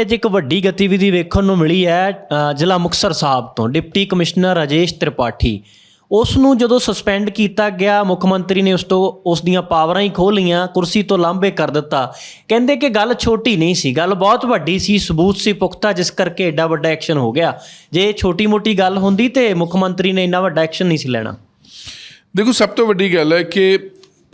ਅੱਜ ਇੱਕ ਵੱਡੀ ਗਤੀਵਿਧੀ ਵੇਖਣ ਨੂੰ ਮਿਲੀ ਹੈ ਜ਼ਿਲ੍ਹਾ ਮੁਕਤਸਰ ਸਾਹਿਬ ਤੋਂ, ਡਿਪਟੀ ਕਮਿਸ਼ਨਰ ਰਾਜੇਸ਼ ਤ੍ਰਿਪਾਠੀ। ਉਸ ਨੂੰ ਜਦੋਂ ਸਸਪੈਂਡ ਕੀਤਾ ਗਿਆ, ਮੁੱਖ ਮੰਤਰੀ ਨੇ ਉਸ ਤੋਂ, ਉਸ ਦੀਆਂ ਪਾਵਰਾਂ ਹੀ ਖੋਹ ਲਈਆਂ, ਕੁਰਸੀ ਤੋਂ ਲਾਂਭੇ ਕਰ ਦਿੱਤਾ। ਕਹਿੰਦੇ ਕਿ ਗੱਲ ਛੋਟੀ ਨਹੀਂ ਸੀ, ਗੱਲ ਬਹੁਤ ਵੱਡੀ ਸੀ, ਸਬੂਤ ਸੀ ਪੁਖਤਾ, ਜਿਸ ਕਰਕੇ ਐਡਾ ਵੱਡਾ ਐਕਸ਼ਨ ਹੋ ਗਿਆ। ਜੇ ਛੋਟੀ-ਮੋਟੀ ਗੱਲ ਹੁੰਦੀ ਤੇ ਮੁੱਖ ਮੰਤਰੀ ਨੇ ਇੰਨਾ ਵੱਡਾ ਐਕਸ਼ਨ ਨਹੀਂ ਸੀ ਲੈਣਾ। ਦੇਖੋ, ਸਭ ਤੋਂ ਵੱਡੀ ਗੱਲ ਹੈ ਕਿ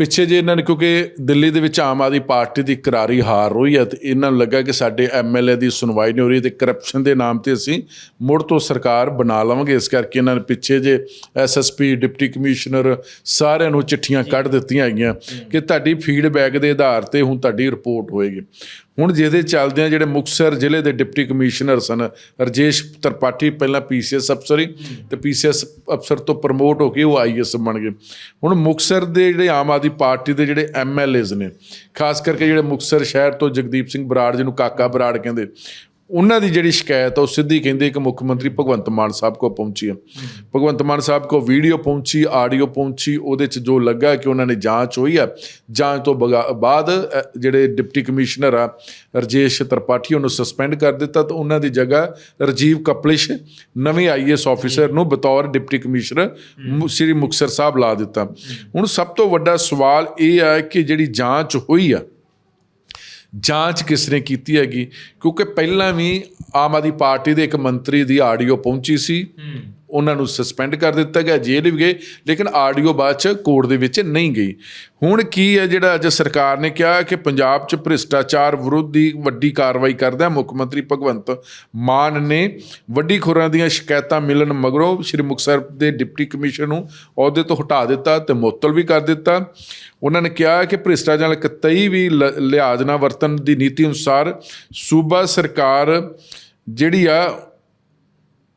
ਪਿੱਛੇ ਜੇ ਇਹਨਾਂ ਨੇ, ਕਿਉਂਕਿ ਦਿੱਲੀ ਦੇ ਵਿੱਚ ਆਮ ਆਦਮੀ ਪਾਰਟੀ ਦੀ ਕਰਾਰੀ ਹਾਰ ਹੋਈ ਹੈ ਤੇ ਇਹਨਾਂ ਨੂੰ ਲੱਗਾ ਕਿ ਸਾਡੇ ਐਮਐਲਏ ਦੀ ਸੁਣਵਾਈ ਨਹੀਂ ਹੋ ਰਹੀ ਤੇ ਕਰਪਸ਼ਨ ਦੇ ਨਾਮ ਤੇ ਅਸੀਂ ਮੁੜ ਤੋਂ ਸਰਕਾਰ ਬਣਾ ਲਵਾਂਗੇ। ਇਸ ਕਰਕੇ ਇਹਨਾਂ ਨੇ ਪਿੱਛੇ ਜੇ ਐਸਐਸਪੀ ਡਿਪਟੀ ਕਮਿਸ਼ਨਰ ਸਾਰਿਆਂ ਨੂੰ ਚਿੱਠੀਆਂ ਕੱਢ ਦਿੱਤੀਆਂ ਹੈਗੀਆਂ ਕਿ ਤੁਹਾਡੀ ਫੀਡਬੈਕ ਦੇ ਆਧਾਰ ਤੇ ਹੁਣ ਤੁਹਾਡੀ ਰਿਪੋਰਟ ਹੋਏਗੀ। ਹੁਣ ਜਿਹਦੇ ਚੱਲਦੇ ਆ ਜਿਹੜੇ ਮੁਕਤਸਰ ਜ਼ਿਲ੍ਹੇ ਦੇ ਡਿਪਟੀ ਕਮਿਸ਼ਨਰ ਸਨ, ਰਜੇਸ਼ ਤਰਪਾਠੀ, ਪਹਿਲਾਂ ਪੀਸੀਐਸ ਅਫਸਰ ਹੀ ਤੇ ਪੀਸੀਐਸ ਅਫਸਰ ਤੋਂ ਪ੍ਰਮੋਟ ਹੋ ਕੇ ਉਹ ਆਈਐਸ ਬਣ ਗਏ। ਹੁਣ ਮੁਕਤਸਰ ਦੇ ਜਿਹੜੇ ਆਮ ਆਦਮੀ ਪਾਰਟੀ ਦੇ ਜਿਹੜੇ ਐਮਐਲਏਜ਼ ਨੇ, ਖਾਸ ਕਰਕੇ ਜਿਹੜੇ ਮੁਕਤਸਰ ਸ਼ਹਿਰ ਤੋਂ ਜਗਦੀਪ ਸਿੰਘ ਬਰਾੜ ਜਿਹਨੂੰ ਕਾਕਾ ਬਰਾੜ ਕਹਿੰਦੇ ਉਹਨਾਂ ਦੀ ਜਿਹੜੀ ਸ਼ਿਕਾਇਤ ਆ ਉਹ ਸਿੱਧੀ ਕਹਿੰਦੇ ਕਿ ਮੁੱਖ ਮੰਤਰੀ ਭਗਵੰਤ ਮਾਨ ਸਾਹਿਬ ਕੋ ਪਹੁੰਚੀ ਹੈ ਭਗਵੰਤ ਮਾਨ ਸਾਹਿਬ ਕੋ ਵੀਡੀਓ ਪਹੁੰਚੀ ਆਡੀਓ ਪਹੁੰਚੀ ਉਹਦੇ ਚ ਜੋ ਲੱਗਾ ਕਿ ਉਹਨਾਂ ਨੇ ਜਾਂਚ ਹੋਈ ਆ। ਜਾਂਚ ਤੋਂ ਬਾਅਦ ਜਿਹੜੇ ਡਿਪਟੀ ਕਮਿਸ਼ਨਰ ਆ ਰਜੇਸ਼ ਤਰਪਾਠੀ ਉਹਨੂੰ ਸਸਪੈਂਡ ਕਰ ਦਿੱਤਾ ਤਾਂ ਉਹਨਾਂ ਦੀ ਜਗ੍ਹਾ ਰਜੀਵ ਕਪਲਿਸ਼ ਨਵੇਂ ਆਈਐਸ ਆਫੀਸਰ ਨੂੰ ਬਤੌਰ ਡਿਪਟੀ ਕਮਿਸ਼ਨਰ ਸ੍ਰੀ ਮੁਕਤਸਰ ਸਾਹਿਬ ਲਾ ਦਿੱਤਾ। ਹੁਣ ਸਭ ਤੋਂ ਵੱਡਾ ਸਵਾਲ ਇਹ ਆ ਕਿ ਜਿਹੜੀ ਜਾਂਚ ਹੋਈ ਆ ਜਾਂਚ ਕਿਸ ਨੇ ਕੀਤੀ ਹੈਗੀ? ਕਿਉਂਕਿ ਪਹਿਲਾਂ ਵੀ ਆਮ ਆਦਮੀ ਪਾਰਟੀ ਦੇ ਇੱਕ ਮੰਤਰੀ ਦੀ ਆਡੀਓ ਪਹੁੰਚੀ ਸੀ। ਉਹਨਾਂ ਨੂੰ ਸਸਪੈਂਡ ਕਰ ਦਿੱਤਾ ਗਿਆ, ਜੇਲ੍ਹ ਵੀ ਗਏ, ਲੇਕਿਨ ਆਡੀਓ ਬਾਅਦ ਚ ਕੋਰਟ ਦੇ ਵਿੱਚ ਨਹੀਂ ਗਈ। ਹੁਣ ਕੀ ਹੈ ਜਿਹੜਾ ਅੱਜ ਸਰਕਾਰ ਨੇ ਕਿਹਾ ਕਿ ਪੰਜਾਬ 'ਚ ਭ੍ਰਿਸ਼ਟਾਚਾਰ ਵਿਰੁੱਧ ਦੀ ਵੱਡੀ ਕਾਰਵਾਈ ਕਰਦਾ ਮੁੱਖ ਮੰਤਰੀ ਭਗਵੰਤ ਮਾਨ ਨੇ ਵੱਡੀ ਖੁਰਾਂ ਦੀਆਂ ਸ਼ਿਕਾਇਤਾਂ ਮਿਲਣ ਮਗਰੋਂ ਸ਼੍ਰੀ ਮੁਕਤਸਰ ਦੇ ਡਿਪਟੀ ਕਮਿਸ਼ਨਰ ਨੂੰ ਅਹੁਦੇ ਤੋਂ ਹਟਾ ਦਿੱਤਾ ਤੇ ਮੁਅੱਤਲ ਵੀ ਕਰ ਦਿੱਤਾ। ਉਹਨਾਂ ਨੇ ਕਿਹਾ ਕਿ ਭ੍ਰਿਸ਼ਟਾਚਾਰ ਨਾਲ ਕਤਈ ਵੀ ਲ- ਲਿਹਾਜ਼ ਨਾ ਵਰਤਣ ਦੀ ਨੀਤੀ ਅਨੁਸਾਰ ਸੂਬਾ ਸਰਕਾਰ ਜਿਹੜੀ ਆ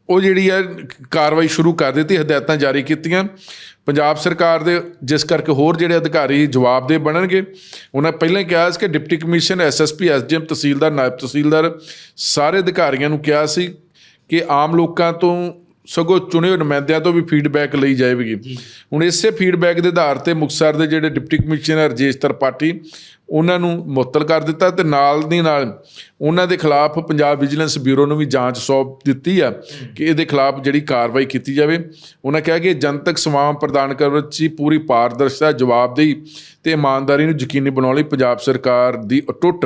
ਉਹ ਜਿਹੜੀ ਆ ਕਾਰਵਾਈ ਸ਼ੁਰੂ ਕਰ ਦਿੱਤੀ ਹਦਾਇਤਾਂ ਜਾਰੀ ਕੀਤੀਆਂ। ਪੰਜਾਬ ਸਰਕਾਰ ਦੇ ਜਿਸ ਕਰਕੇ ਹੋਰ ਜਿਹੜੇ ਅਧਿਕਾਰੀ ਜਵਾਬਦੇ ਬਣਨਗੇ ਉਹਨਾਂ ਪਹਿਲਾਂ ਹੀ ਕਿਹਾ ਸੀ ਕਿ deputy commission SSP SDM tehsildar naib tehsildar ਸਾਰੇ ਅਧਿਕਾਰੀਆਂ ਨੂੰ ਕਿਹਾ ਸੀ ਕਿ ਆਮ ਲੋਕਾਂ ਤੋਂ ਸਗੋਂ ਚੁਣੇ ਹੋਏ ਨੁਮਾਇੰਦਿਆਂ ਤੋਂ ਵੀ ਫੀਡਬੈਕ ਲਈ ਜਾਏਗੀ। ਹੁਣ ਇਸੇ ਫੀਡਬੈਕ ਦੇ ਆਧਾਰ ਤੇ ਮੁਕਤਸਰ ਦੇ ਜਿਹੜੇ ਡਿਪਟੀ ਕਮਿਸ਼ਨਰ ਰਜੇਸ਼ ਤਰਪਾਠੀ ਉਹਨਾਂ ਨੂੰ ਮੁਅੱਤਲ ਕਰ ਦਿੱਤਾ ਤੇ ਨਾਲ ਦੀ ਨਾਲ ਉਹਨਾਂ ਦੇ ਖਿਲਾਫ ਪੰਜਾਬ ਵਿਜੀਲੈਂਸ ਬਿਊਰੋ ਨੂੰ ਵੀ ਜਾਂਚ ਸੌਂਪ ਦਿੱਤੀ ਆ ਕਿ ਇਹਦੇ ਖਿਲਾਫ ਜਿਹੜੀ ਕਾਰਵਾਈ ਕੀਤੀ ਜਾਵੇ। ਉਹਨਾਂ ਕਿਹਾ ਕਿ ਜਨਤਕ ਸੇਵਾਵਾਂ ਪ੍ਰਦਾਨ ਕਰਨ ਵਿੱਚ ਹੀ ਪੂਰੀ ਪਾਰਦਰਸ਼ਤਾ, ਜਵਾਬਦੇਹੀ ਤੇ ਇਮਾਨਦਾਰੀ ਨੂੰ ਯਕੀਨੀ ਬਣਾਉਣ ਲਈ ਪੰਜਾਬ ਸਰਕਾਰ ਦੀ ਅਟੁੱਟ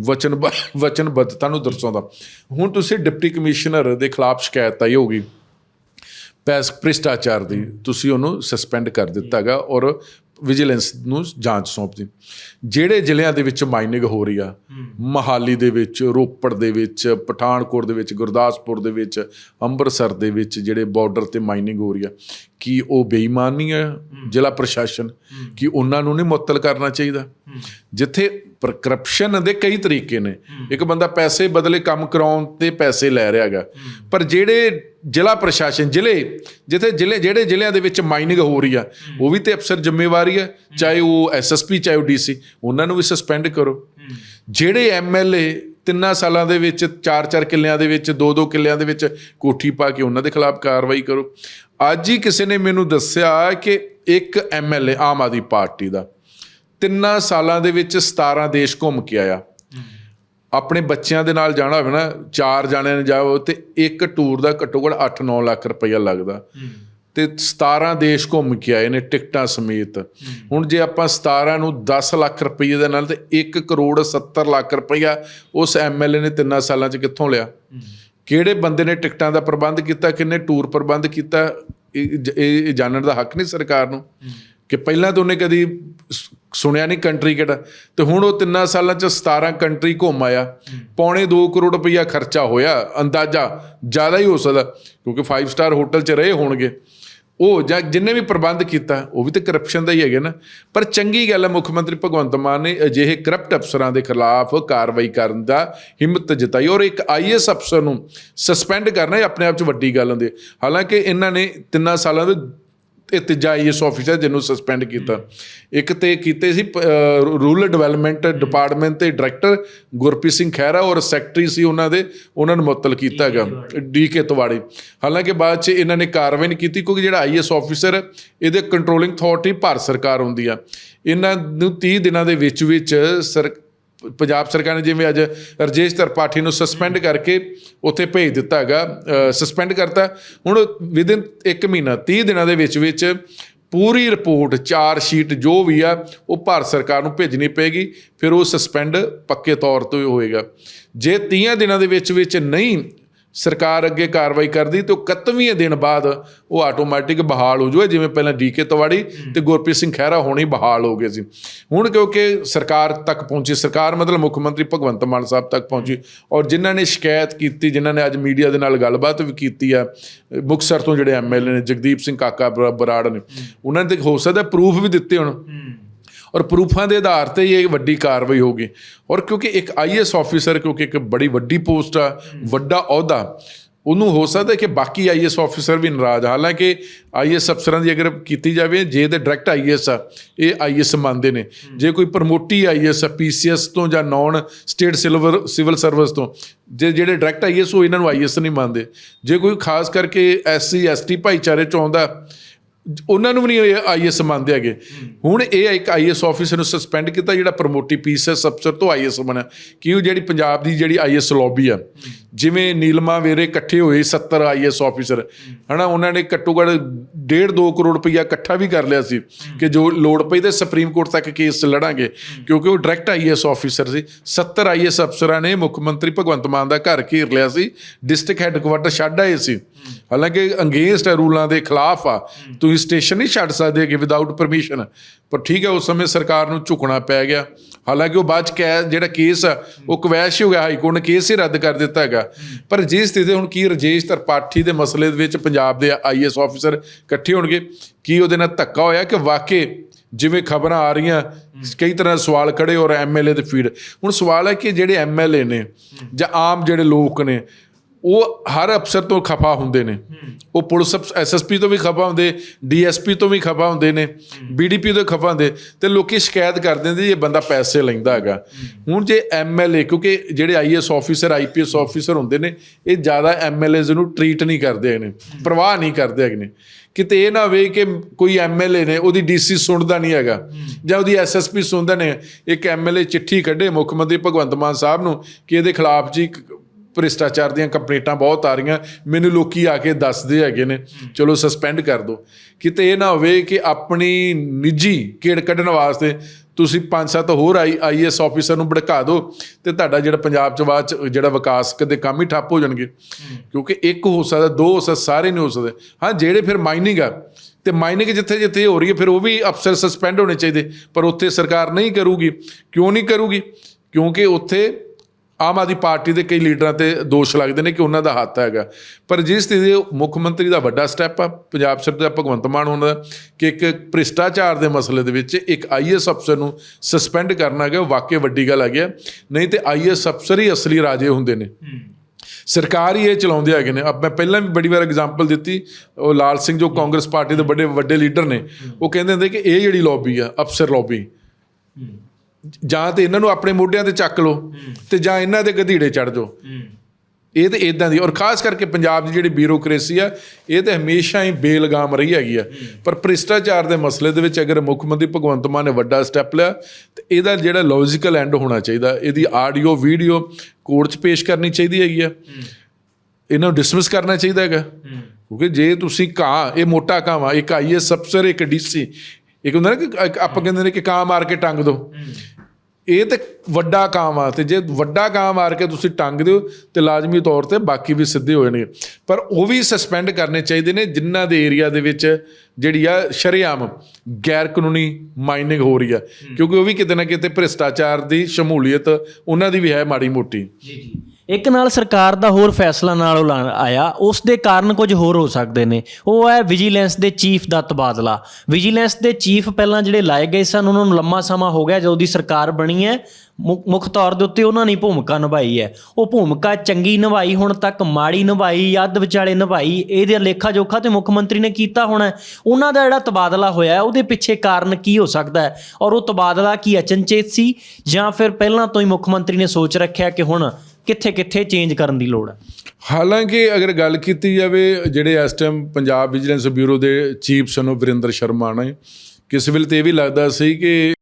ਵਚਨ ਵਚਨਬੱਧਤਾ ਨੂੰ ਦਰਸਾਉਂਦਾ। ਹੁਣ ਤੁਸੀਂ ਡਿਪਟੀ ਕਮਿਸ਼ਨਰ ਦੇ ਖਿਲਾਫ ਸ਼ਿਕਾਇਤ ਆਈ ਹੋਗੀ ਪੈਸ, ਭ੍ਰਿਸ਼ਟਾਚਾਰ ਦੀ ਤੁਸੀਂ ਉਹਨੂੰ ਸਸਪੈਂਡ ਕਰ ਦਿੱਤਾਗਾ ਔਰ ਵਿਜੀਲੈਂਸ ਨੂੰ ਜਾਂਚ ਸੌਂਪਦੀ। ਜਿਹੜੇ ਜ਼ਿਲ੍ਹਿਆਂ ਦੇ ਵਿੱਚ ਮਾਈਨਿੰਗ ਹੋ ਰਹੀ ਆ ਮਹਾਲੀ ਦੇ ਵਿੱਚ ਰੋਪੜ ਦੇ ਵਿੱਚ ਪਠਾਨਕੋਟ ਦੇ ਵਿੱਚ ਗੁਰਦਾਸਪੁਰ ਦੇ ਵਿੱਚ ਅੰਮ੍ਰਿਤਸਰ ਦੇ ਵਿੱਚ ਜਿਹੜੇ ਬਾਰਡਰ ਤੇ ਮਾਈਨਿੰਗ ਹੋ ਰਹੀ ਆ ਕੀ ਉਹ ਬੇਈਮਾਨੀ ਹੈ ਜ਼ਿਲ੍ਹਾ ਪ੍ਰਸ਼ਾਸਨ ਕੀ ਉਹਨਾਂ ਨੂੰ ਨਹੀਂ ਮੁਅੱਤਲ ਕਰਨਾ ਚਾਹੀਦਾ। ਜਿੱਥੇ ਕਰਪਸ਼ਨ ਦੇ ਕਈ ਤਰੀਕੇ ਨੇ। ਇੱਕ ਬੰਦਾ ਪੈਸੇ ਬਦਲੇ ਕੰਮ ਕਰਾਉਣ ਤੇ ਪੈਸੇ ਲੈ ਰਿਹਾ ਹੈਗਾ। ਪਰ ਜਿਹੜੇ ਜ਼ਿਲ੍ਹਾ ਪ੍ਰਸ਼ਾਸਨ ਜ਼ਿਲ੍ਹੇ ਜਿੱਥੇ ਜ਼ਿਲ੍ਹੇ ਜਿਹੜੇ ਜ਼ਿਲ੍ਹਿਆਂ ਦੇ ਵਿੱਚ ਮਾਈਨਿੰਗ ਹੋ ਰਹੀ ਆ ਉਹ ਵੀ ਤੇ ਅਫਸਰ ਜ਼ਿੰਮੇਵਾਰੀ ਹੈ। ਚਾਹੇ ਉਹ ਐਸਐਸਪੀ ਚਾਹੇ ਉਹ ਡੀਸੀ ਉਹਨਾਂ ਨੂੰ ਵੀ ਸਸਪੈਂਡ ਕਰੋ। ਜਿਹੜੇ ਐਮਐਲਏ ਤਿੰਨਾਂ ਸਾਲਾਂ ਦੇ ਵਿੱਚ ਚਾਰ ਚਾਰ ਕਿੱਲਿਆਂ ਦੇ ਵਿੱਚ ਦੋ ਦੋ ਕਿੱਲਿਆਂ ਦੇ ਵਿੱਚ ਕੋਠੀ ਪਾ ਕੇ ਉਹਨਾਂ ਦੇ ਖਿਲਾਫ ਕਾਰਵਾਈ ਕਰੋ। ਅੱਜ ਹੀ ਕਿਸੇ ਨੇ ਮੈਨੂੰ ਦੱਸਿਆ ਕਿ ਇੱਕ ਐਮਐਲਏ ਆਮ ਆਦਮੀ ਪਾਰਟੀ ਦਾ। ਤਿੰਨਾਂ ਸਾਲਾਂ ਦੇ ਵਿੱਚ 17 ਦੇਸ਼ ਘੁੰਮ ਕੇ ਆਇਆ। ਆਪਣੇ ਬੱਚਿਆਂ ਦੇ ਨਾਲ ਜਾਣਾ ਹੋਵੇ ਨਾ, ਚਾਰ ਜਾਣਿਆਂ ਨੇ ਜਾਓ ਤੇ ਇੱਕ ਟੂਰ ਦਾ ਘੱਟੋ ਘੱਟ 8-9 ਲੱਖ ਰੁਪਈਆ ਲੱਗਦਾ। ਤੇ 17 ਦੇਸ਼ ਘੁੰਮ ਕੇ ਆਏ ਨੇ ਟਿਕਟਾਂ ਸਮੇਤ। ਹੁਣ ਜੇ ਆਪਾਂ 17 ਨੂੰ 10 ਲੱਖ ਰੁਪਈਏ ਦੇ ਨਾਲ ਤੇ 1 ਕਰੋੜ 70 ਲੱਖ ਰੁਪਈਆ ਉਸ ਐਮਐਲਏ ਨੇ ਤਿੰਨਾਂ ਸਾਲਾਂ 'ਚ ਕਿੱਥੋਂ ਲਿਆ? ਕਿਹੜੇ ਬੰਦੇ ਨੇ ਟਿਕਟਾਂ ਦਾ ਪ੍ਰਬੰਧ ਕੀਤਾ ਕਿੰਨੇ ਟੂਰ ਪ੍ਰਬੰਧ ਕੀਤਾ? ਇਹ ਜਾਣਨ ਦਾ ਹੱਕ ਨਹੀਂ ਸਰਕਾਰ ਨੂੰ ਕਿ ਪਹਿਲਾਂ ਤਾਂ ਉਹਨੇ ਕਦੀ ਸੁਣਿਆ ਨਹੀਂ ਕੰਟਰੀ ਕਿਹੜਾ। ਤੇ ਹੁਣ ਉਹ ਤਿੰਨਾਂ ਸਾਲਾਂ 'ਚ 17 ਕੰਟਰੀ ਘੁੰਮ ਆਇਆ। ਪੌਣੇ 2 ਕਰੋੜ ਰੁਪਈਆ ਖਰਚਾ ਹੋਇਆ ਅੰਦਾਜ਼ਾ ਜ਼ਿਆਦਾ ਹੀ ਹੋ ਸਕਦਾ ਕਿਉਂਕਿ 5 ਸਟਾਰ ਹੋਟਲ 'ਚ ਰਹੇ ਹੋਣਗੇ। ਉਹ ਜਾਂ ਜਿੰਨੇ ਵੀ ਪ੍ਰਬੰਧ ਕੀਤਾ, ਉਹ ਵੀ ਤਾਂ ਕਰਪਸ਼ਨ ਦਾ ਹੀ ਹੈਗਾ ਨਾ। ਪਰ ਚੰਗੀ ਗੱਲ ਹੈ, ਮੁੱਖ ਮੰਤਰੀ ਭਗਵੰਤ ਮਾਨ ਨੇ ਅਜਿਹੇ ਕਰਪਟ ਅਫਸਰਾਂ ਦੇ ਖਿਲਾਫ ਕਾਰਵਾਈ ਕਰਨ ਦਾ ਹਿੰਮਤ ਜਤਾਈ ਔਰ ਇੱਕ ਆਈਐਸ ਅਫਸਰ ਨੂੰ ਸਸਪੈਂਡ ਕਰਨਾ ਇਹ ਆਪਣੇ ਆਪ 'ਚ ਵੱਡੀ ਗੱਲ ਹੁੰਦੀ ਹੈ। ਹਾਲਾਂਕਿ ਇਹਨਾਂ ਨੇ ਤਿੰਨਾਂ ਸਾਲਾਂ ਦੇ ਇਹ ਤੀਜਾ ਆਈਐਸ ਆਫੀਸਰ ਜਿਹਨੂੰ ਸਸਪੈਂਡ ਕੀਤਾ। ਇੱਕ ਤੇ ਕੀਤੇ ਸੀ ਰੂਰਲ ਡਿਵੈਲਪਮੈਂਟ ਡਿਪਾਰਟਮੈਂਟ ਦੇ ਡਾਇਰੈਕਟਰ ਗੁਰਪ੍ਰੀਤ ਸਿੰਘ ਖਹਿਰਾ ਔਰ ਸੈਕਟਰੀ ਸੀ ਉਹਨਾਂ ਦੇ, ਉਹਨਾਂ ਨੂੰ ਮੁਅੱਤਲ ਕੀਤਾ ਹੈਗਾ ਡੀਕੇ ਤਵਾੜੀ। ਹਾਲਾਂਕਿ ਬਾਅਦ ਚ ਇਹਨਾਂ ਨੇ ਕਾਰਵਾਈ ਨਹੀਂ ਕੀਤੀ ਕਿਉਂਕਿ ਜਿਹੜਾ ਆਈਐਸ ਆਫੀਸਰ ਇਹਦੇ ਕੰਟਰੋਲਿੰਗ ਅਥਾਰਟੀ ਭਾਰਤ ਸਰਕਾਰ ਹੁੰਦੀ ਆ। ਇਹਨਾਂ ਨੂੰ 30 ਦਿਨਾਂ ਦੇ ਵਿੱਚ ਵਿੱਚ ਸਰ ਪੰਜਾਬ ਸਰਕਾਰ ਨੇ ਜਿਵੇਂ ਅੱਜ ਰਜੇਸ਼ ਤਰਪਾਠੀ ਨੂੰ ਸਸਪੈਂਡ ਕਰਕੇ ਉੱਥੇ ਭੇਜ ਦਿੱਤਾ ਹੈਗਾ ਸਸਪੈਂਡ ਕਰਤਾ। ਹੁਣ ਵਿਦਿਨ 1 ਮਹੀਨਾ 30 ਦਿਨਾਂ ਦੇ ਵਿੱਚ ਵਿੱਚ ਪੂਰੀ ਰਿਪੋਰਟ ਚਾਰ ਸ਼ੀਟ ਜੋ ਵੀ ਆ, ਉਹ ਭਾਰਤ ਸਰਕਾਰ ਨੂੰ ਭੇਜਣੀ ਪਏਗੀ, ਫਿਰ ਉਹ ਸਸਪੈਂਡ ਪੱਕੇ ਤੌਰ ਤੇ ਹੋਏਗਾ। ਜੇ 30 ਦਿਨਾਂ ਦੇ ਵਿੱਚ ਵਿੱਚ ਨਹੀਂ ਸਰਕਾਰ ਅੱਗੇ ਕਾਰਵਾਈ ਕਰਦੀ ਤੇ ਉਹ 31ਵੇਂ ਦਿਨ ਬਾਅਦ ਉਹ ਆਟੋਮੈਟਿਕ ਬਹਾਲ ਹੋ ਜਾਊਗਾ ਜਿਵੇਂ ਪਹਿਲਾਂ ਡੀਕੇ ਤਵਾੜੀ ਤੇ ਗੁਰਪ੍ਰੀਤ ਸਿੰਘ ਖਹਿਰਾ ਹੋਣੀ ਬਹਾਲ ਹੋ ਗਏ ਸੀ। ਹੁਣ ਕਿਉਂਕਿ ਸਰਕਾਰ ਤੱਕ ਪਹੁੰਚੀ ਸਰਕਾਰ ਮਤਲਬ ਮੁੱਖ ਮੰਤਰੀ ਭਗਵੰਤ ਮਾਨ ਸਾਹਿਬ ਤੱਕ ਪਹੁੰਚੀ ਔਰ ਜਿਨ੍ਹਾਂ ਨੇ ਸ਼ਿਕਾਇਤ ਕੀਤੀ ਜਿਨ੍ਹਾਂ ਨੇ ਅੱਜ ਮੀਡੀਆ ਦੇ ਨਾਲ ਗੱਲਬਾਤ ਵੀ ਕੀਤੀ ਆ ਮੁਕਤਸਰ ਤੋਂ ਜਿਹੜੇ ਐਮਐਲਏ ਨੇ ਜਗਦੀਪ ਸਿੰਘ ਕਾਕਾ ਬਰਾ- ਬਰਾੜ ਨੇ ਉਹਨਾਂ ਨੇ ਤੇ ਹੋ ਸਕਦਾ ਪ੍ਰੂਫ ਵੀ ਦਿੱਤੇ ਹੁਣ। ਔਰ ਪ੍ਰੂਫਾਂ ਦੇ ਆਧਾਰ ਤੇ ਇਹ ਵੱਡੀ ਕਾਰਵਾਈ ਹੋਗੀ ਔਰ ਕਿਉਂਕਿ ਇੱਕ ਆਈਐਸ ਆਫੀਸਰ ਕਿਉਂਕਿ ਇੱਕ ਬੜੀ ਵੱਡੀ ਪੋਸਟ ਆ, ਵੱਡਾ ਅਹੁਦਾ, ਉਹਨੂੰ ਹੋ ਸਕਦਾ ਕਿ ਬਾਕੀ ਆਈਐਸ ਆਫੀਸਰ ਵੀ ਨਾਰਾਜ਼ ਆ। ਹਾਲਾਂਕਿ ਆਈਐਸ ਅਫਸਰਾਂ ਦੀ ਅਗਰ ਕੀਤੀ ਜਾਵੇ, ਜੇ ਤੇ ਡਾਇਰੈਕਟ ਆਈਐਸ ਆ, ਇਹ ਆਈਐਸ ਮੰਨਦੇ ਨੇ। ਜੇ ਕੋਈ ਪ੍ਰਮੋਟੀ ਆਈਐਸ ਆ ਪੀਸੀਐਸ ਤੋਂ ਜਾਂ non state silver civil service ਤੋਂ, ਜੇ ਜਿਹੜੇ ਡਾਇਰੈਕਟ ਆਈਐਸ ਉਹ ਇਹਨਾਂ ਨੂੰ ਆਈਐਸ ਨਹੀਂ ਮੰਨਦੇ। ਜੇ ਕੋਈ ਖਾਸ ਕਰਕੇ ਐਸਸੀ ਐਸਟੀ ਭਾਈਚਾਰੇ ਚ ਆਉਂਦਾ ਉਹਨਾਂ ਨੂੰ ਵੀ ਨਹੀਂ ਆਈਐਸ ਮੰਨਦੇ ਹੈਗੇ। ਹੁਣ ਇਹ ਇੱਕ ਆਈਐਸ ਆਫੀਸਰ ਨੂੰ ਸਸਪੈਂਡ ਕੀਤਾ, ਜਿਹੜਾ ਪ੍ਰਮੋਟੀ ਪੀਸੀਐਸ ਅਫਸਰ ਤੋਂ ਆਈਐਸ ਬਣਿਆ। ਕਿ ਉਹ ਜਿਹੜੀ ਪੰਜਾਬ ਦੀ ਜਿਹੜੀ ਆਈਐਸ ਲੌਬੀ ਆ, ਜਿਵੇਂ ਨੀਲਮਾ ਵੇਰੇ ਇਕੱਠੇ ਹੋਏ 70 ਆਈਐਸ ਆਫੀਸਰ ਹਨਾ, ਉਹਨਾਂ ਨੇ ਘੱਟੋ ਘੱਟ 1.5 2 ਕਰੋੜ ਰੁਪਈਆ ਇਕੱਠਾ ਵੀ ਕਰ ਲਿਆ ਸੀ ਕਿ ਜੋ ਲੋੜ ਪਈ ਤੇ ਸੁਪਰੀਮ ਕੋਰਟ ਤੱਕ ਕੇਸ ਲੜਾਂਗੇ, ਕਿਉਂਕਿ ਉਹ ਡਾਇਰੈਕਟ ਆਈਐਸ ਆਫੀਸਰ ਸੀ। 70 ਆਈਐਸ ਅਫਸਰਾਂ ਨੇ ਮੁੱਖ ਮੰਤਰੀ ਭਗਵੰਤ ਮਾਨ ਦਾ ਘਰ ਘੇਰ ਲਿਆ ਸੀ ਡਿਸਟ੍ਰਿਕਟ ਹੈੱਡਕੁਆਟਰ ਛੱਡ ਆਏ ਸੀ। ਹਾਲਾਂਕਿ ਅੰਗੇਂਸਟ ਰੂਲਾਂ ਦੇ ਖਿਲਾਫ ਆ, ਤੁਸੀਂ ਸਟੇਸ਼ਨ ਨਹੀਂ ਛੱਡ ਸਕਦੇ ਕਿ ਵਿਦਆਊਟ ਪਰਮਿਸ਼ਨ ਪਰ ਠੀਕ ਹੈ, ਉਸ ਸਮੇਂ ਸਰਕਾਰ ਨੂੰ ਝੁਕਣਾ ਪੈ ਗਿਆ। ਹਾਲਾਂਕਿ ਉਹ ਬਾਅਦ ਚ ਕੈ ਜਿਹੜਾ ਕੇਸ ਆ, ਉਹ ਕਵੈਸ਼ ਹੋ ਗਿਆ ਹਾਈ ਕੋਰਟ ਨੇ ਕੇਸ ਹੀ ਰੱਦ ਕਰ ਦਿੱਤਾ ਹੈਗਾ। ਪਰ ਜਿਸ ਸਥਿਤੀ ਹੁਣ ਕੀ ਰਜੇਸ਼ ਤਰਪਾਠੀ ਦੇ ਮਸਲੇ ਦੇ ਵਿੱਚ ਪੰਜਾਬ ਦੇ ਆਈਐਸ ਆਫੀਸਰ ਇਕੱਠੇ ਹੋਣਗੇ, ਕੀ ਉਹਦੇ ਨਾਲ ਧੱਕਾ ਹੋਇਆ ਕਿ ਵਾਕਈ ਜਿਵੇਂ ਖਬਰਾਂ ਆ ਰਹੀਆਂ, ਕਈ ਤਰ੍ਹਾਂ ਦੇ ਸਵਾਲ ਖੜੇ ਹੋ ਰਹੇ ਐਮਐਲਏ ਦੇ ਫੀਡ ਹੁਣ ਸਵਾਲ ਹੈ ਕਿ ਜਿਹੜੇ ਐਮਐਲਏ ਨੇ ਜਾਂ ਆਮ ਜਿਹੜੇ ਲੋਕ ਨੇ ਉਹ ਹਰ ਅਫਸਰ ਤੋਂ ਖਫਾ ਹੁੰਦੇ ਨੇ। ਉਹ ਪੁਲਿਸ ਐਸਐਸਪੀ ਤੋਂ ਵੀ ਖਫਾ ਹੁੰਦੇ ਡੀਐਸਪੀ ਤੋਂ ਵੀ ਖਫਾ ਹੁੰਦੇ ਨੇ ਬੀਡੀਪੀ ਤੋਂ ਖਫਾ ਹੁੰਦੇ ਤੇ ਲੋਕੀ ਸ਼ਿਕਾਇਤ ਕਰ ਦਿੰਦੇ ਜੀ ਇਹ ਬੰਦਾ ਪੈਸੇ ਲੈਂਦਾ ਹੈਗਾ। ਹੁਣ ਜੇ ਐਮਐਲਏ ਕਿਉਂਕਿ ਜਿਹੜੇ ਆਈਐਸ ਆਫੀਸਰ ਆਈਪੀਐਸ ਆਫੀਸਰ ਹੁੰਦੇ ਨੇ ਇਹ ਜ਼ਿਆਦਾ ਐਮਐਲਏਜ਼ ਨੂੰ ਟਰੀਟ ਨਹੀਂ ਕਰਦੇ ਨੇ ਪਰਵਾਹ ਨਹੀਂ ਕਰਦੇ ਹੈਗੇ ਨੇ। ਕਿਤੇ ਇਹ ਨਾ ਹੋਵੇ ਕਿ ਕੋਈ ਐਮਐਲਏ ਨੇ ਉਹਦੀ ਡੀਸੀ ਸੁਣਦਾ ਨਹੀਂ ਹੈਗਾ ਜਾਂ ਉਹਦੀ ਐਸਐਸਪੀ ਸੁਣਦਾ ਨੇ ਇੱਕ ਐਮਐਲਏ ਚਿੱਠੀ ਕੱਢੇ ਮੁੱਖ ਮੰਤਰੀ ਭਗਵੰਤ ਮਾਨ ਸਾਹਿਬ ਨੂੰ ਕਿ ਇਹਦੇ ਖਿਲਾਫ ਜੀ ਭ੍ਰਿਸ਼ਟਾਚਾਰ ਦੀਆਂ ਕੰਪਲੇਂਟਾਂ ਬਹੁਤ ਆ ਰਹੀਆਂ। ਮੈਨੂੰ ਲੋਕੀ ਆ ਕੇ ਦੱਸਦੇ ਹੈਗੇ ਨੇ। ਚਲੋ ਸਸਪੈਂਡ ਕਰ ਦਿਓ। ਕਿਤੇ ਇਹ ਨਾ ਹੋਵੇ ਕਿ ਆਪਣੀ ਨਿੱਜੀ ਕਿੜ ਕੱਢਣ ਵਾਸਤੇ ਤੁਸੀਂ ਪੰਜ ਸੱਤ ਹੋਰ ਆਈ ਆਈਐਸ ਆਫੀਸਰ ਨੂੰ ਭੜਕਾ ਦਿਓ ਤੇ ਤੁਹਾਡਾ ਜਿਹੜਾ ਪੰਜਾਬ ਚ ਬਾਅਦ ਚ ਜਿਹੜਾ ਵਿਕਾਸ ਕਦੇ ਕੰਮ ਹੀ ਠੱਪ ਹੋ ਜਾਣਗੇ। ਕਿਉਂਕਿ ਇੱਕ ਹੋ ਸਕਦਾ, ਦੋ ਹੋ ਸਕਦਾ, ਸਾਰੇ ਨਹੀਂ ਹੋ ਸਕਦੇ। ਹਾਂ, ਜਿਹੜੇ ਫਿਰ ਮਾਈਨਿੰਗ ਆ, ਤੇ ਮਾਈਨਿੰਗ ਜਿੱਥੇ ਜਿੱਥੇ ਹੋ ਰਹੀ ਹੈ, ਫਿਰ ਉਹ ਵੀ ਅਫਸਰ ਸਸਪੈਂਡ ਹੋਣੇ ਚਾਹੀਦੇ। ਪਰ ਉੱਥੇ ਸਰਕਾਰ ਨਹੀਂ ਕਰੂਗੀ। ਕਿਉਂ ਨਹੀਂ ਕਰੂਗੀ? ਕਿਉਂਕਿ ਉੱਥੇ ਆਮ ਆਦਮੀ ਪਾਰਟੀ ਦੇ ਕਈ ਲੀਡਰਾਂ ਤੇ ਦੋਸ਼ ਲੱਗਦੇ ਨੇ ਕਿ ਉਹਨਾਂ ਦਾ ਹੱਥ ਹੈਗਾ। ਪਰ ਜਿਸ ਸਥਿਤੀ ਮੁੱਖ ਮੰਤਰੀ ਦਾ ਵੱਡਾ ਸਟੈਪ ਆ ਪੰਜਾਬ ਸਰਕਾਰ ਦਾ ਭਗਵੰਤ ਮਾਨ ਹੋਣਾ ਦਾ ਕਿ ਇੱਕ ਭ੍ਰਿਸ਼ਟਾਚਾਰ ਦੇ ਮਸਲੇ ਦੇ ਵਿੱਚ ਇੱਕ ਆਈਐਸ ਅਫਸਰ ਨੂੰ ਸਸਪੈਂਡ ਕਰਨਾ ਹੈਗਾ ਵਾਕਈ ਵੱਡੀ ਗੱਲ ਆ। ਨਹੀਂ ਤੇ ਆਈਐਸ ਅਫਸਰ ਹੀ ਅਸਲੀ ਰਾਜੇ ਹੁੰਦੇ ਨੇ। ਸਰਕਾਰ ਹੀ ਇਹ ਚਲਾਉਂਦੇ ਹੈਗੇ ਨੇ। ਅਬ ਮੈਂ ਪਹਿਲਾਂ ਵੀ ਬੜੀ ਵਾਰ ਐਗਜ਼ਾਮਪਲ ਦਿੱਤੀ ਉਹ ਲਾਲ ਸਿੰਘ ਜੋ ਕਾਂਗਰਸ ਪਾਰਟੀ ਦੇ ਵੱਡੇ ਵੱਡੇ ਲੀਡਰ ਨੇ ਉਹ ਕਹਿੰਦੇ ਹੁੰਦੇ ਕਿ ਇਹ ਜਿਹੜੀ ਲੌਬੀ ਆ ਅਫਸਰ ਲੌਬੀ ਜਾਂ ਤੇ ਇਹਨਾਂ ਨੂੰ ਆਪਣੇ ਮੋਢਿਆਂ ਤੇ ਚੱਕ ਲਓ ਤੇ ਜਾਂ ਇਹਨਾਂ ਦੇ ਗਧੀੜੇ ਚੜ ਜਾਓ। ਇਹ ਤੇ ਇਦਾਂ ਦੀ ਔਰ ਖਾਸ ਕਰਕੇ ਪੰਜਾਬ ਦੀ ਜਿਹੜੀ ਬਿਊਰੋਕ੍ਰੇਸੀ ਆ ਇਹ ਤੇ ਹਮੇਸ਼ਾ ਹੀ ਬੇਲਗਾਮ ਰਹੀ ਹੈਗੀ ਆ। ਪਰ ਭ੍ਰਿਸ਼ਟਾਚਾਰ ਦੇ ਮਸਲੇ ਦੇ ਵਿੱਚ ਅਗਰ ਮੁੱਖ ਮੰਤਰੀ ਭਗਵੰਤ ਮਾਨ ਨੇ ਵੱਡਾ ਸਟੈਪ ਲਿਆ ਤੇ ਇਹਦਾ ਜਿਹੜਾ ਲੌਜੀਕਲ ਐਂਡ ਹੋਣਾ ਚਾਹੀਦਾ ਇਹਦੀ ਆਡੀਓ ਵੀਡੀਓ ਕੋਰਟ 'ਚ ਪੇਸ਼ ਕਰਨੀ ਚਾਹੀਦੀ ਹੈਗੀ ਆ। ਇਹਨਾਂ ਨੂੰ ਡਿਸਮਿਸ ਕਰਨਾ ਚਾਹੀਦਾ ਹੈਗਾ। ਕਿਉਂਕਿ ਜੇ ਤੁਸੀਂ ਕਾਂ ਇਹ ਮੋਟਾ ਕਾਂ ਵਾ ਇੱਕ ਆਈਐਸ ਅਫਸਰ ਇੱਕ ਡੀਸੀ ਇੱਕ ਹੁੰਦਾ ਨਾ ਕਿ ਆਪਾਂ ਕਹਿੰਦੇ ਨੇ ਕਿ ਕਾਂ ਮਾਰ ਕੇ ਟੰਗ ਦੋ। ਇਹ ਤੇ ਵੱਡਾ ਕਾਂ ਵਾ ਤੇ ਜੇ ਵੱਡਾ ਕਾਂ ਮਾਰ ਕੇ ਤੁਸੀਂ ਟੰਗ ਦਿਓ ਤੇ ਲਾਜ਼ਮੀ ਤੌਰ ਤੇ ਬਾਕੀ ਵੀ ਸਿੱਧੇ ਹੋ ਜਾਣਗੇ। ਪਰ ਉਹ ਵੀ ਸਸਪੈਂਡ ਕਰਨੇ ਚਾਹੀਦੇ ਨੇ ਜਿਨ੍ਹਾਂ ਦੇ ਏਰੀਆ ਦੇ ਵਿੱਚ ਜਿਹੜੀ ਆ ਸ਼ਰੇਆਮ ਗੈਰ ਕਾਨੂੰਨੀ ਮਾਈਨਿੰਗ ਹੋ ਰਹੀ ਆ। ਕਿਉਂਕਿ ਉਹ ਵੀ ਕਿਤੇ ਨਾ ਕਿਤੇ ਭ੍ਰਿਸ਼ਟਾਚਾਰ ਦੀ ਸ਼ਮੂਲੀਅਤ ਉਹਨਾਂ ਦੀ ਵੀ ਹੈ ਮਾੜੀ ਮੋਟੀ। ਜੀ ਜੀ। ਇੱਕ ਨਾਲ ਸਰਕਾਰ ਦਾ ਹੋਰ ਫੈਸਲਾ ਨਾਲ ਉਲਾਣ ਆਇਆ, ਉਸ ਦੇ ਕਾਰਨ ਕੁਝ ਹੋਰ ਹੋ ਸਕਦੇ ਨੇ। ਉਹ ਹੈ ਵਿਜੀਲੈਂਸ ਦੇ ਚੀਫ ਦਾ ਤਬਾਦਲਾ। ਵਿਜੀਲੈਂਸ ਦੇ ਚੀਫ ਪਹਿਲਾਂ ਜਿਹੜੇ ਲਾਏ ਗਏ ਸਨ, ਉਹਨਾਂ ਨੂੰ ਲੰਮਾ ਸਮਾਂ ਹੋ ਗਿਆ, ਜਦੋਂ ਦੀ ਸਰਕਾਰ ਬਣੀ ਹੈ ਮੁੱਖ ਤੌਰ ਦੇ ਉੱਤੇ ਉਹਨਾਂ ਨੇ ਭੂਮਿਕਾ ਨਿਭਾਈ ਹੈ। ਉਹ ਭੂਮਿਕਾ ਚੰਗੀ ਨਿਭਾਈ, ਹੁਣ ਤੱਕ ਮਾੜੀ ਨਿਭਾਈ ਅੱਧ ਵਿਚਾਲੇ ਨਿਭਾਈ, ਇਹਦੇ ਲੇਖਾ ਜੋਖਾ ਤੇ ਮੁੱਖ ਮੰਤਰੀ ਨੇ ਕੀਤਾ ਹੋਣਾ ਉਹਨਾਂ ਦਾ ਜਿਹੜਾ ਤਬਾਦਲਾ ਹੋਇਆ ਉਹਦੇ ਪਿੱਛੇ ਕਾਰਨ ਕੀ ਹੋ ਸਕਦਾ ਹੈ? ਔਰ ਉਹ ਤਬਾਦਲਾ ਕੀ ਅਚਨਚੇਤ ਸੀ? ਜਾਂ ਫਿਰ ਪਹਿਲਾਂ ਤੋਂ ਹੀ ਮੁੱਖ ਮੰਤਰੀ ਨੇ ਸੋਚ ਰੱਖਿਆ ਕਿ ਹੁਣ ਕਿੱਥੇ ਕਿੱਥੇ ਚੇਂਜ ਕਰਨ ਦੀ ਲੋੜ ਹੈ? ਹਾਲਾਂਕਿ ਅਗਰ ਗੱਲ ਕੀਤੀ ਜਾਵੇ, ਜਿਹੜੇ ਇਸ ਟਾਈਮ ਪੰਜਾਬ ਵਿਜੀਲੈਂਸ ਬਿਊਰੋ ਦੇ ਚੀਫ ਸਨ ਉਹ ਵਰਿੰਦਰ ਸ਼ਰਮਾ ਨੇ, ਕਿਸ ਵੇਲੇ ਤੇ ਇਹ ਵੀ ਲੱਗਦਾ ਸੀ ਕਿ